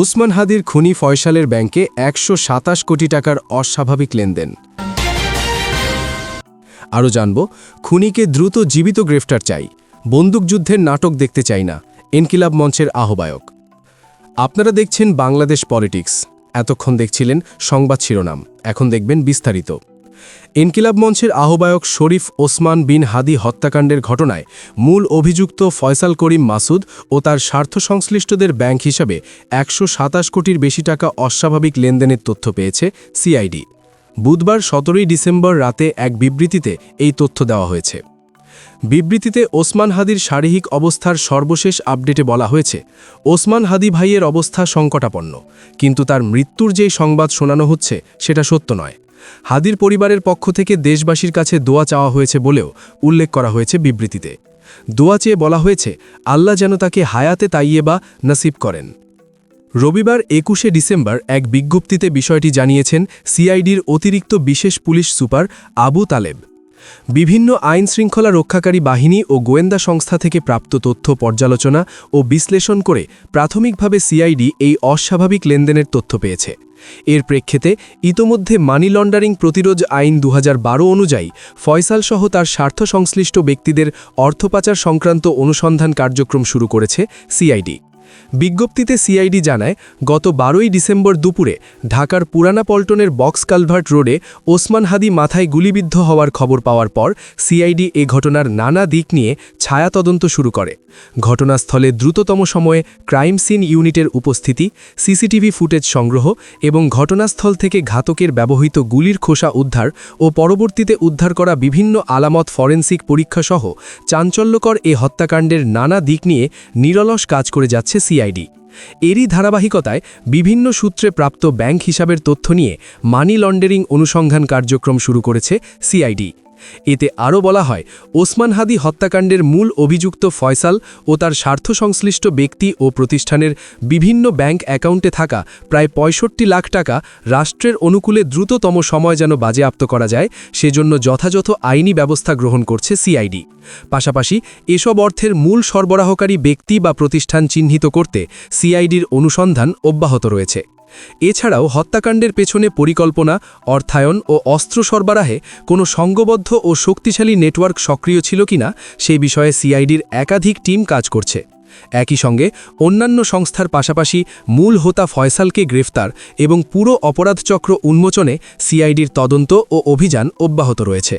উসমান হাদির খুনি ফয়সালের ব্যাংকে একশো সাতাশ কোটি টাকার অস্বাভাবিক লেনদেন। আরও জানব, খুনিকে দ্রুত জীবিত গ্রেফতার চাই। বন্দুকযুদ্ধের নাটক দেখতে চাই না, ইনকিলাব মঞ্চের আহ্বায়ক। আপনারা দেখছেন বাংলাদেশ পলিটিক্স। এতক্ষণ দেখছিলেন সংবাদ শিরোনাম, এখন দেখবেন বিস্তারিত। ইনকিলাব মঞ্চের আহ্বায়ক শরীফ ওসমান বিন হাদি হত্যাকাণ্ডের ঘটনায় মূল অভিযুক্ত ফয়সাল করিম মাসুদ ও তার স্বার্থ সংশ্লিষ্টদের ব্যাংক হিসাবে একশো সাতাশ কোটির বেশি টাকা অস্বাভাবিক লেনদেনের তথ্য পেয়েছে সিআইডি। বুধবার সতেরোই ডিসেম্বর রাতে এক বিবৃতিতে এই তথ্য দেওয়া হয়েছে। বিবৃতিতে ওসমান হাদির শারীরিক অবস্থার সর্বশেষ আপডেটে বলা হয়েছে, ওসমান হাদি ভাইয়ের অবস্থা সংকটাপন্ন, কিন্তু তার মৃত্যুর যেই সংবাদ শোনানো হচ্ছে সেটা সত্য নয়। হাদির পরিবারের পক্ষ থেকে দেশবাসীর কাছে দোয়া চাওয়া হয়েছে বলেও উল্লেখ করা হয়েছে বিবৃতিতে। দোয়া চেয়ে বলা হয়েছে, আল্লাহ যেন তাকে হায়াতে তাইয়ে বা নসিব করেন। রবিবার একুশে ডিসেম্বর এক বিজ্ঞপ্তিতে বিষয়টি জানিয়েছেন সিআইডির অতিরিক্ত বিশেষ পুলিশ সুপার আবু তালেব। বিভিন্ন আইন শৃঙ্খলা রক্ষাকারী বাহিনী ও গোয়েন্দা সংস্থা থেকে প্রাপ্ত তথ্য, পর্যালোচনা ও বিশ্লেষণ করে প্রাথমিকভাবে সিআইডি এই অস্বাভাবিক লেনদেনের তথ্য পেয়েছে। এর প্রেক্ষিতে ইতোমধ্যে মানি লন্ডারিং প্রতিরোধ আইন দু হাজার বারো অনুযায়ী ফয়সালসহ তার স্বার্থ সংশ্লিষ্ট ব্যক্তিদের অর্থপাচার সংক্রান্ত অনুসন্ধান কার্যক্রম শুরু করেছে সিআইডি। বিজ্ঞপ্তিতে সিআইডি জানায়, গত বারোই ডিসেম্বর দুপুরে ঢাকার পুরানা পল্টনের বক্স কালভার্ট রোডে ওসমান হাদি মাথায় গুলিবিদ্ধ হওয়ার খবর পাওয়ার পর সিআইডি এ ঘটনার নানা দিক নিয়ে ছায়া তদন্ত শুরু করে। ঘটনাস্থলে দ্রুততম সময়ে ক্রাইম সিন ইউনিটের উপস্থিতি সিসিটিভি ফুটেজ সংগ্রহ এবং ঘটনাস্থল থেকে ঘাতকের ব্যবহৃত গুলির খোসা উদ্ধার ও পরবর্তীতে উদ্ধার করা বিভিন্ন আলামত ফরেন্সিক পরীক্ষাসহ চাঞ্চল্যকর এ হত্যাকাণ্ডের নানা দিক নিয়ে নিরলস কাজ করে যাচ্ছে সিআইডি এরই ধারাবাহিকতায় বিভিন্ন সূত্রে প্রাপ্ত ব্যাংক হিসাবের তথ্য নিয়ে মানি লন্ডারিং অনুসন্ধান কার্যক্রম শুরু করেছে সিআইডি এতে আরও বলা হয়, ওসমান হাদি হত্যাকাণ্ডের মূল অভিযুক্ত ফয়সাল ও তার স্বার্থ সংশ্লিষ্ট ব্যক্তি ও প্রতিষ্ঠানের বিভিন্ন ব্যাংক অ্যাকাউন্টে থাকা প্রায় পঁয়ষট্টি লাখ টাকা রাষ্ট্রের অনুকূলে দ্রুততম সময় যেন বাজেয়াপ্ত করা যায়, সেজন্য যথাযথ আইনি ব্যবস্থা গ্রহণ করছে সিআইডি। পাশাপাশি এসব অর্থের মূল সরবরাহকারী ব্যক্তি বা প্রতিষ্ঠান চিহ্নিত করতে সিআইডির অনুসন্ধান অব্যাহত রয়েছে। এছাড়াও হত্যাকাণ্ডের পেছনে পরিকল্পনা, অর্থায়ন ও অস্ত্র সরবরাহে কোনো সংঘবদ্ধ ও শক্তিশালী নেটওয়ার্ক সক্রিয় ছিল কিনা সে বিষয়ে সিআইডির একাধিক টিম কাজ করছে। একই সঙ্গে অন্যান্য সংস্থার পাশাপাশি মূল হোতা ফয়সালকে গ্রেফতার এবং পুরো অপরাধচক্র উন্মোচনে সিআইডির তদন্ত ও অভিযান অব্যাহত রয়েছে।